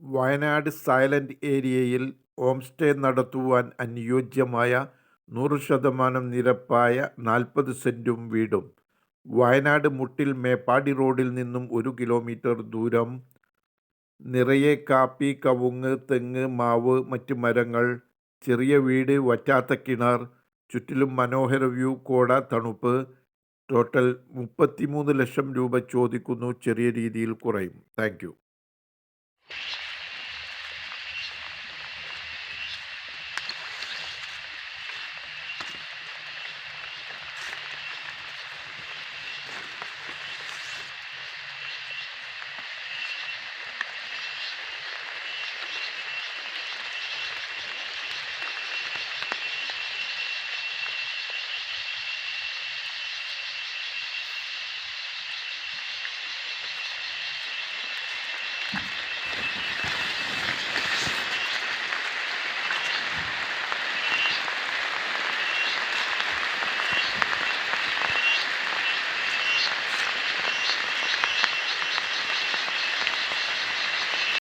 Wayanad silent ഏരിയയിൽ home stay നടത്തുവാൻ അനുയോജ്യമായ നൂറ് ശതമാനം നിരപ്പായ നാൽപ്പത് സെന്റും വീടും. വയനാട് മുട്ടിൽ മേപ്പാടി റോഡിൽ നിന്നും ഒരു കിലോമീറ്റർ ദൂരം. നിറയെ കാപ്പി കവുങ്ങ് തെങ്ങ് മാവ് മറ്റ് മരങ്ങൾ. ചെറിയ വീട് വറ്റാത്ത കിണർ. ചുറ്റിലും മനോഹര വ്യൂ കോട തണുപ്പ്. ടോട്ടൽ മുപ്പത്തിമൂന്ന് ലക്ഷം രൂപ ചോദിക്കുന്നു. ചെറിയ രീതിയിൽ കുറയും. Thank you.